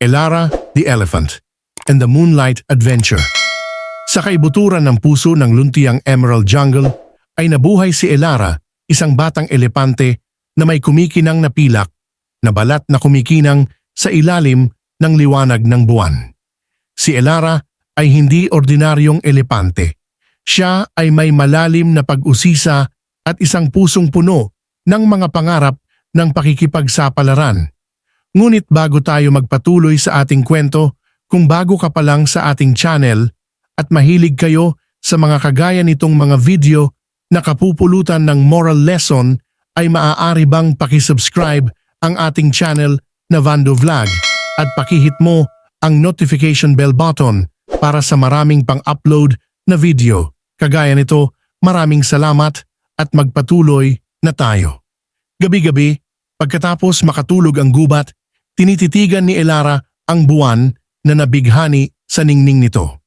Elara the Elephant, and the Moonlight Adventure. Sa kaibuturan ng puso ng luntiang Emerald Jungle ay nabuhay si Elara, isang batang elepante na may kumikinang na pilak na balat na kumikinang sa ilalim ng liwanag ng buwan. Si Elara ay hindi ordinaryong elepante. Siya ay may malalim na pag-usisa at isang pusong puno ng mga pangarap ng pakikipagsapalaran. Ngunit bago tayo magpatuloy sa ating kwento, kung bago ka pa lang sa ating channel at mahilig kayo sa mga kagaya nitong mga video na kapupulutan ng moral lesson ay maaari bang pakisubscribe ang ating channel na Vando Vlog at pakihit mo ang notification bell button para sa maraming pang-upload na video. Kagaya nito, maraming salamat at magpatuloy na tayo. Gabi-gabi, pagkatapos makatulog ang gubat, tinititigan ni Elara ang buwan na nabighani sa ningning nito.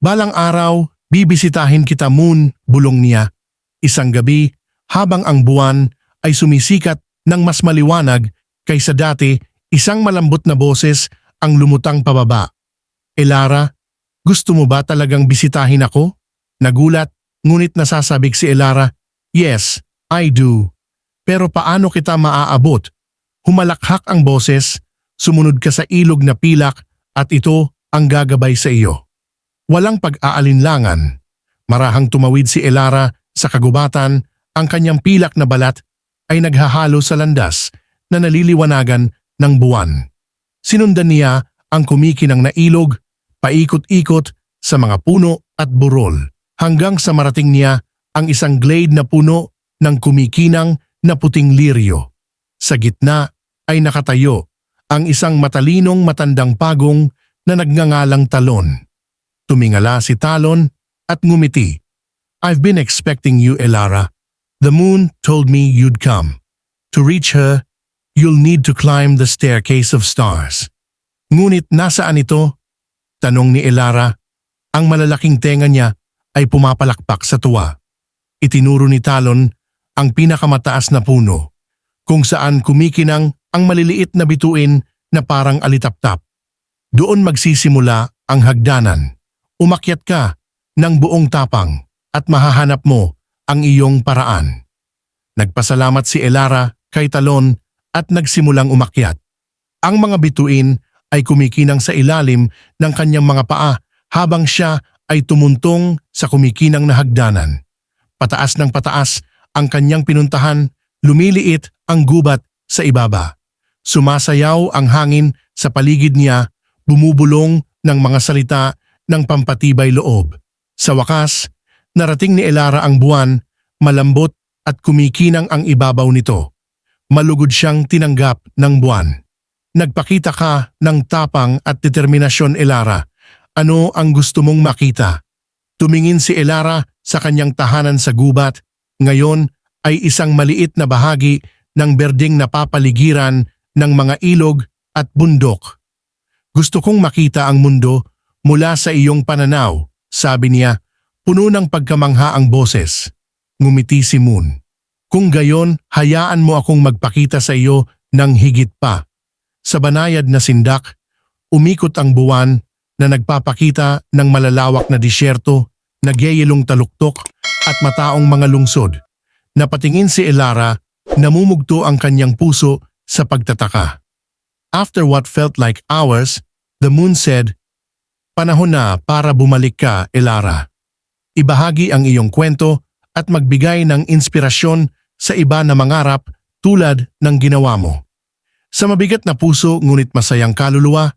Balang araw, bibisitahin kita moon, bulong niya. Isang gabi, habang ang buwan ay sumisikat ng mas maliwanag kaysa dati, isang malambot na boses ang lumutang pababa. Elara, gusto mo ba talagang bisitahin ako? Nagulat, ngunit nasasabik si Elara, Yes, I do. Pero paano kita maaabot? Humalakhak ang boses, sumunod ka sa ilog na pilak at ito ang gagabay sa iyo. Walang pag-aalinlangan. Marahang tumawid si Elara sa kagubatan, ang kanyang pilak na balat ay naghahalo sa landas na naliliwanagan ng buwan. Sinundan niya ang kumikinang na ilog, paikot-ikot sa mga puno at burol hanggang sa marating niya ang isang glade na puno ng kumikinang na puting liryo. Sa gitna ay nakatayo ang isang matalinong matandang pagong na nagngangalang Talon. Tumingala si Talon at ngumiti. I've been expecting you, Elara. The moon told me you'd come. To reach her, you'll need to climb the staircase of stars. Ngunit nasaan ito? Tanong ni Elara. Ang malalaking tenga niya ay pumapalakpak sa tuwa. Itinuro ni Talon ang pinakamataas na puno, kung saan kumikinang ang maliliit na bituin na parang alitaptap. Doon magsisimula ang hagdanan. Umakyat ka ng buong tapang at mahahanap mo ang iyong paraan. Nagpasalamat si Elara kay Talon at nagsimulang umakyat. Ang mga bituin ay kumikinang sa ilalim ng kanyang mga paa habang siya ay tumuntong sa kumikinang na hagdanan. Pataas ng pataas ang kanyang pinuntahan, lumiliit ang gubat sa ibaba. Sumasayaw ang hangin sa paligid niya, bumubulong ng mga salita ng pampatibay loob. Sa wakas, narating ni Elara ang buwan, malambot at kumikinang ang ibabaw nito. Malugod siyang tinanggap ng buwan. Nagpakita ka ng tapang at determinasyon, Elara. Ano ang gusto mong makita? Tumingin si Elara sa kanyang tahanan sa gubat. Ngayon ay isang maliit na bahagi ng berdeng napapaligiran ng mga ilog at bundok. Gusto kong makita ang mundo mula sa iyong pananaw, sabi niya, puno ng pagkamangha ang boses. Ngumiti si Moon. Kung gayon, hayaan mo akong magpakita sa iyo ng higit pa. Sa banayad na sindak, umikot ang buwan na nagpapakita ng malalawak na disyerto, nagyayelong taluktok at mataong mga lungsod. Napatingin si Elara, namumugto ang kanyang puso sa pagtataka. After what felt like hours, the moon said, Panahon na para bumalik ka, Elara. Ibahagi ang iyong kwento at magbigay ng inspirasyon sa iba na mangarap tulad ng ginawa mo. Sa mabigat na puso ngunit masayang kaluluwa,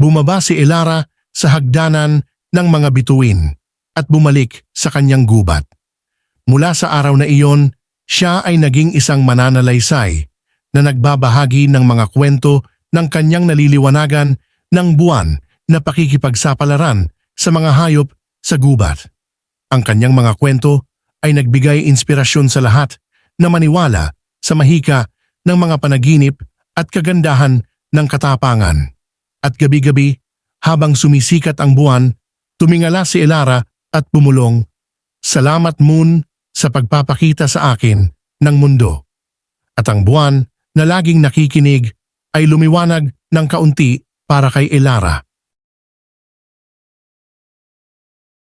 bumaba si Elara sa hagdanan ng mga bituin at bumalik sa kanyang gubat. Mula sa araw na iyon, siya ay naging isang mananalaysay na nagbabahagi ng mga kwento ng kanyang naliliwanagan ng buwan na pakikipagsapalaran sa mga hayop sa gubat. Ang kanyang mga kwento ay nagbigay inspirasyon sa lahat na maniwala sa mahika ng mga panaginip at kagandahan ng katapangan. At gabi-gabi, habang sumisikat ang buwan, tumingala si Elara at bumulong, Salamat Moon sa pagpapakita sa akin ng mundo. At ang buwan na laging nakikinig ay lumiwanag ng kaunti para kay Elara.